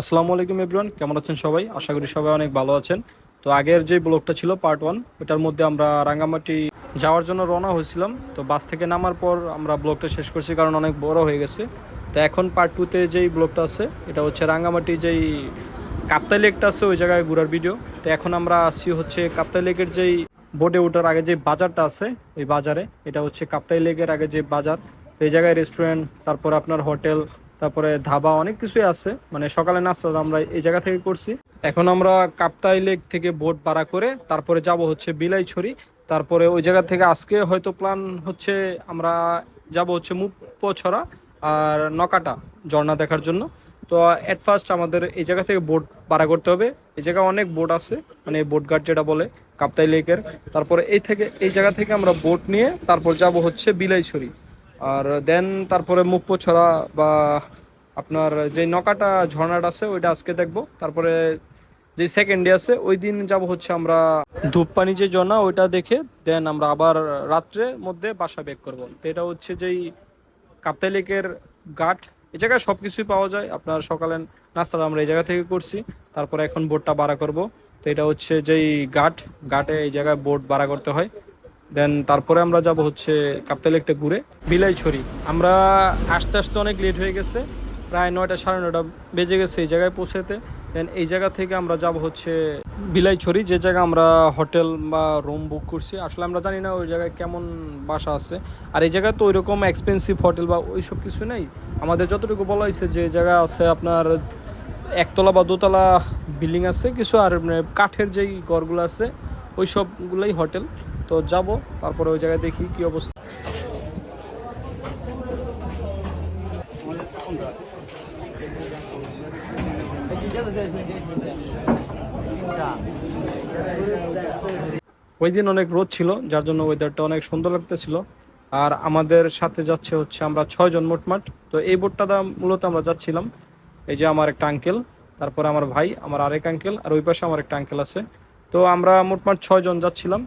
আসসালামু আলাইকুম এভরিওয়ান কেমন আছেন সবাই? আশা করি সবাই অনেক ভালো আছেন। তো আগের যে ব্লগটা ছিল পার্ট ওয়ান ওটার মধ্যে আমরা রাঙ্গামাটি যাওয়ার জন্য রওনা হয়েছিলাম। তো বাস থেকে নামার পর আমরা ব্লগটা শেষ করছি, কারণ অনেক বড় হয়ে গেছে। তো এখন পার্ট টুতে যেই ব্লগটা আছে, এটা হচ্ছে রাঙ্গামাটি যেই কাপ্তাই লেকটা আছে, ওই জায়গায় ঘোরার ভিডিও তো এখন আমরা আসছি হচ্ছে কাপ্তাই লেকের যেই বোটে ওঠার আগে যে বাজারটা আছে, ওই বাজারে। এটা হচ্ছে কাপ্তাই লেকের আগে যে বাজার। এই জায়গায় রেস্টুরেন্ট তারপর আপনার হোটেল তারপরে ধাবা অনেক কিছুই আছে। মানে সকালে নাস্তা আমরা এই জায়গা থেকে করছি। এখন আমরা কাপ্তাই লেক থেকে বোট ভাড়া করে তারপরে যাব হচ্ছে বিলাইছড়ি। তারপরে ওই জায়গা থেকে আজকে হয়তো প্ল্যান হচ্ছে আমরা যাব হচ্ছে মুপছড়া আর নকাটা ঝর্ণা দেখার জন্য। তো অ্যাট ফার্স্ট আমাদের এই জায়গা থেকে বোট ভাড়া করতে হবে। এই জায়গায় অনেক বোট আছে মানে বোট ঘাট যেটা বলে কাপ্তাই লেকের। তারপরে এই থেকে, এই জায়গা থেকে আমরা বোট নিয়ে তারপর যাব হচ্ছে বিলাইছড়ি। আর দেন তারপরে মুখপোছড়া বা আপনার যে নকাটা ঝর্ণাটা আছে, ওইটা আজকে দেখব। তারপরে যে সেকেন্ড ডে আছে, ওই দিন যাব হচ্ছে আমরা ধূপপানি যে ঝর্ণা, ওইটা দেখে দেন আমরা আবার রাত্রে মধ্যে বাসা বেক করব। তো এটা হচ্ছে যেই কাপ্তাই লেকের ঘাট। এই জায়গায় সব কিছুই পাওয়া যায়। আপনার সকালে নাস্তাটা আমরা এই জায়গা থেকে করছি। তারপরে এখন বোটটা ভাড়া করব। তো এটা হচ্ছে যেই ঘাট। ঘাটে এই জায়গায় বোট ভাড়া করতে হয়। দেন তারপরে আমরা যাব হচ্ছে কাপ্তাই লেকটা ঘুরে বিলাইছড়ি। আমরা আসতে আসতে অনেক লেট হয়ে গেছে, প্রায় নয়টা সাড়ে নয়টা বেজে গেছে এই জায়গায় পৌঁছাতে। দেন এই জায়গা থেকে আমরা যাব হচ্ছে বিলাইছড়ি, যে জায়গায় আমরা হোটেল বা রুম বুক করছি। আসলে আমরা জানি না ওই জায়গায় কেমন বাসা আছে। আর এই জায়গায় তো ওইরকম এক্সপেন্সিভ হোটেল বা ওইসব কিছু নেই। আমাদের যতটুকু বলা হয়েছে যে জায়গা আছে আপনার একতলা বা দোতলা বিল্ডিং আছে, কিছু আর মানে কাঠের যেই ঘরগুলো আছে ওই সবগুলোই হোটেল তো যাব, তারপরে ওই জায়গায় দেখি কি অবস্থা। ওই দিন অনেক রোদ ছিল, যার জন্য ওয়েদারটা অনেক সুন্দর লাগতেছিল। আর আমাদের সাথে যাচ্ছে হচ্ছে আমরা ছয়জন মোটমাট তো এই বোটটা মূলত আমরা যাচ্ছিলাম। এই যে আমার একটা আঙ্কেল তারপরে আমার ভাই, আমার আরেক আঙ্কেল আর ওই পাশে আমার একটা আঙ্কেল আছে। তো আমরা মোটমাট ছয়জন যাচ্ছিলাম।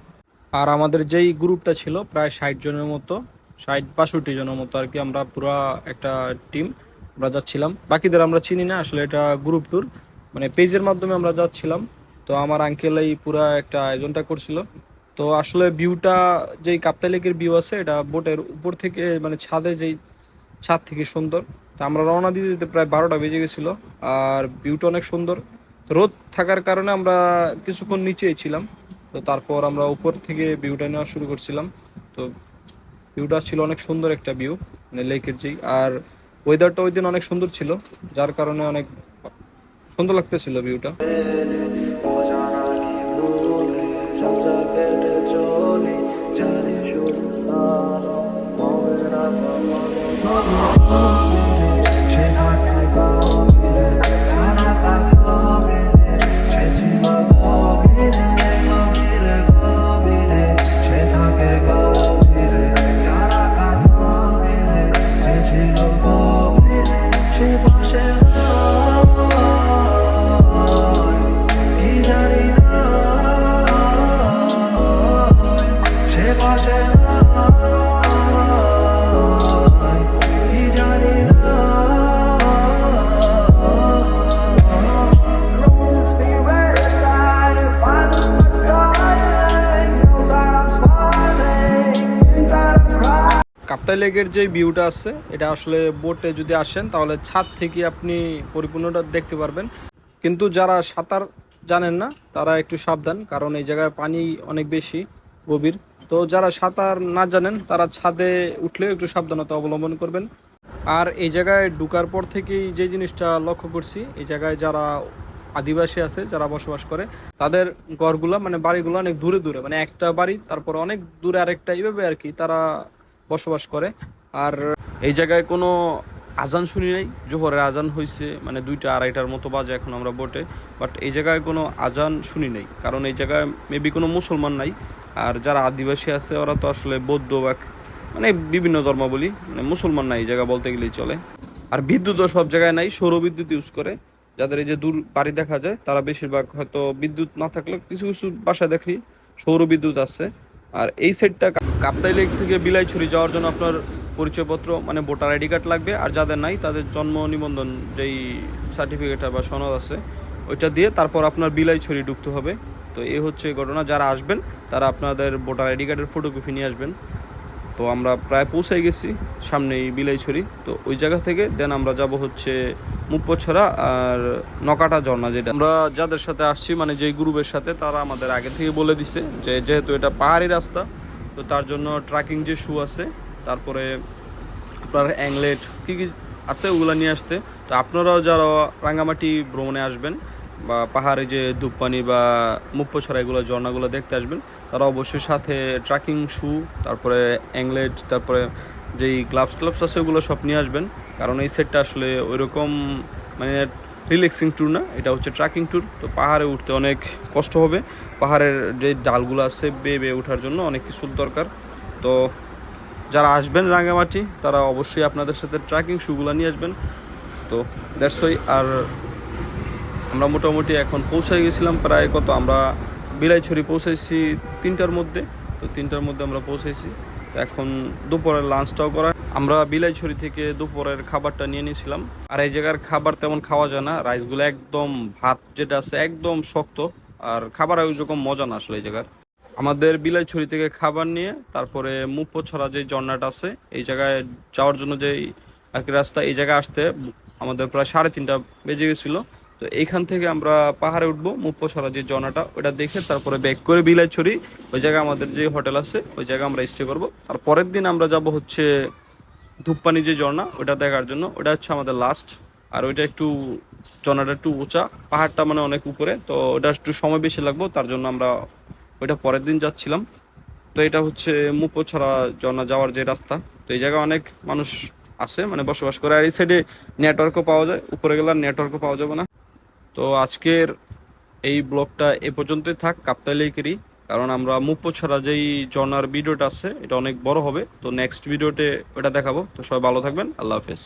আর আমাদের যেই গ্রুপটা ছিল, প্রায় ষাট জনের মতো, ষাট বাষট্টি জনের মতো আর কি আমরা পুরো একটা টিম আমরা যাচ্ছিলাম। বাকিদের আমরা চিনি না, আসলে এটা গ্রুপ ট্যুর মানে পেজের মাধ্যমে আমরা যাচ্ছিলাম। তো আমার আঙ্কেল এই পুরো একটা আয়োজনটা করছিল। তো আসলে ভিউটা যেই কাপ্তাই লেকের ভিউ আছে, এটা বোটের উপর থেকে মানে ছাদে যেই ছাদ থেকে সুন্দর। তো আমরা রওনা দিতে দিতে প্রায় বারোটা বেজে গেছিল আর ভিউটা অনেক সুন্দর। রোদ থাকার কারণে আমরা কিছুক্ষণ নিচেই ছিলাম। তো তারপর আমরা উপর থেকে ভিউটা নেওয়া শুরু করছিলাম। তো ভিউটা ছিল অনেক সুন্দর একটা ভিউ মানে লেকের যেই, আর ওয়েদারটা ওই দিন অনেক সুন্দর ছিল, যার কারণে অনেক সুন্দর লাগতেছিল ভিউটা কাপ্তাই লেকের যে ভিউটা আছে, এটা আসলে বোটে যদি আসেন, তাহলে ছাদ থেকে আপনি পরিপূর্ণটা দেখতে পারবেন। কিন্তু যারা সাঁতার জানেন না, তারা একটু সাবধান, কারণ এই জায়গায় পানি অনেক বেশি, গভীর। তো যারা সাঁতার না জানেন, তারা ছাদে উঠলে একটু সাবধানতা অবলম্বন করবেন। আর এই জায়গায় ঢুকার পর থেকেই যে জিনিসটা লক্ষ্য করছি, এই জায়গায় যারা আদিবাসী আছে, যারা বসবাস করে, তাদের ঘরগুলা মানে বাড়িগুলো অনেক দূরে দূরে মানে একটা বাড়ি, তারপর অনেক দূরে আরেকটা, এইভাবে আর কি তারা বসবাস করে। আর এই জায়গায় কোনো আজান শুনি নাই, জোহরের আজান হয়েছে মানে দুইটা আড়াইটার মতো বাজে এখন আমরা বোটে বাট এই জায়গায় কোনো আজান শুনি নাই, কারণ এই জায়গায় মেবি কোনো মুসলমান নাই, আর যারা আদিবাসী আছে ওরা তো আসলে বৌদ্ধ বা মানে বিভিন্ন ধর্মাবলী মানে মুসলমান নাই এই জায়গা বলতে গেলেই চলে। আর বিদ্যুৎও সব জায়গায় নাই, সৌর বিদ্যুৎ ইউজ করে, যাদের এই যে দূর বাড়ি দেখা যায়, তারা বেশিরভাগ হয়তো বিদ্যুৎ না থাকলে কিছু কিছু দেখি, সৌর বিদ্যুৎ আছে। আর এই সাইডটা কাপ্তাই লেক থেকে বিলাইছড়ি যাওয়ার জন্য আপনার পরিচয়পত্র মানে ভোটার আইডি কার্ড লাগবে আর যাদের নাই তাদের জন্ম নিবন্ধন যেই সার্টিফিকেট বা সনদ আছে, ওইটা দিয়ে তারপর আপনার বিলাই ছড়ি ঢুকতে হবে। তো এই হচ্ছে ঘটনা, যারা আসবেন তারা আপনাদের ভোটার আইডি কার্ডের ফটোকপি নিয়ে আসবেন। তো আমরা প্রায় পৌঁছে গেছি সামনেই বিলাইছড়ি তো ওই জায়গা থেকে দেন আমরা যাব হচ্ছে মুপ্পছড়া আর নকাটা ঝর্ণা যেটা। আমরা যাদের সাথে আসছি মানে যেই গ্রুপের সাথে, তারা আমাদের আগে থেকে বলে দিছে যে যেহেতু এটা পাহাড়ি রাস্তা, তো তার জন্য ট্রাকিং যে শু আছে তারপরে আপনার অ্যাংলেট, কী কী আছে ওগুলো নিয়ে আসতে। তো আপনারাও যারা রাঙ্গামাটি ভ্রমণে আসবেন বা পাহাড়ে যে ধূপপানি বা মুপ্পছড়া এগুলো, ঝর্ণাগুলো দেখতে আসবেন, তারা অবশ্যই সাথে ট্রাকিং শু, তারপরে অ্যাংলেট, তারপরে যেই গ্লাভস গ্লাভস আছে ওগুলো সব নিয়ে আসবেন। কারণ এই সেটটা আসলে ওইরকম মানে রিল্যাক্সিং ট্যুর না, এটা হচ্ছে ট্রাকিং ট্যুর তো পাহাড়ে উঠতে অনেক কষ্ট হবে। পাহাড়ের যে ডালগুলো আছে বেয়ে বেয়ে ওঠার জন্য অনেক কিছুর দরকার। তো যারা আসবেন রাঙ্গামাটি, তারা অবশ্যই আপনাদের সাথে ট্রেকিং শুগুলো নিয়ে আসবেন। তো দ্যাটস ওই আর আমরা মোটামুটি এখন পৌঁছায় গেছিলাম প্রায় কত? আমরা বিলাইছড়ি পৌঁছাইছি তিনটার মধ্যে। তো তিনটার মধ্যে আমরা পৌঁছাইছি। তো এখন দুপুরের লাঞ্চটাও করা আমরা বিলাইছড়ি থেকে দুপুরের খাবারটা নিয়ে নিয়েছিলাম। আর এই জায়গার খাবার তেমন খাওয়া যায় না। রাইসগুলো একদম ভাত যেটা আছে একদম শক্ত। আর খাবার ওইরকম মজা না আসলে এই জায়গার। আমাদের বিলাইছড়ি থেকে খাবার নিয়ে, তারপরে মুপ্পছড়া যে ঝর্ণাটা আছে, এই জায়গায় যাওয়ার জন্য যে কি রাস্তা, এই জায়গায় আসতে আমাদের প্রায় সাড়ে তিনটা বেজে গেছিল। তো এইখান থেকে আমরা পাহাড়ে উঠবো, মুপ্পছড়া যে ঝর্ণাটা ওটা দেখে তারপরে ব্যাক করে বিলাইছড়ি, ওই জায়গায় আমাদের যে হোটেল আছে, ওই জায়গায় আমরা স্টে করব। আর পরের দিন আমরা যাব হচ্ছে ধূপপানি যে ঝর্ণা ওটা দেখার জন্য। ওটা হচ্ছে আমাদের লাস্ট আর ওইটা একটু ঝর্ণাটা একটু উঁচা, পাহাড়টা মানে অনেক উপরে, তো ওটা একটু সময় বেশি লাগবো, তার জন্য আমরা ওইটা পরের দিন যাচ্ছিলাম। তো এটা হচ্ছে মুপোছড়া ঝর্ণা যাওয়ার যে রাস্তা, তো এই জায়গায় অনেক মানুষ আছে মানে বসবাস করে। আর এই সাইডে নেটওয়ার্কও পাওয়া যায়, উপরে গেলে আর নেটওয়ার্কও পাওয়া যাবে না। তো আজকের এই ব্লগটা এ পর্যন্তই থাক কাপ্তাইলেকেরই কারণ আমরা মুপ্পছড়া যেই ঝর্ণার ভিডিওটা আছে, এটা অনেক বড় হবে। তো নেক্সট ভিডিওতে ওটা দেখাবো। তো সবাই ভালো থাকবেন, আল্লাহ হাফেজ।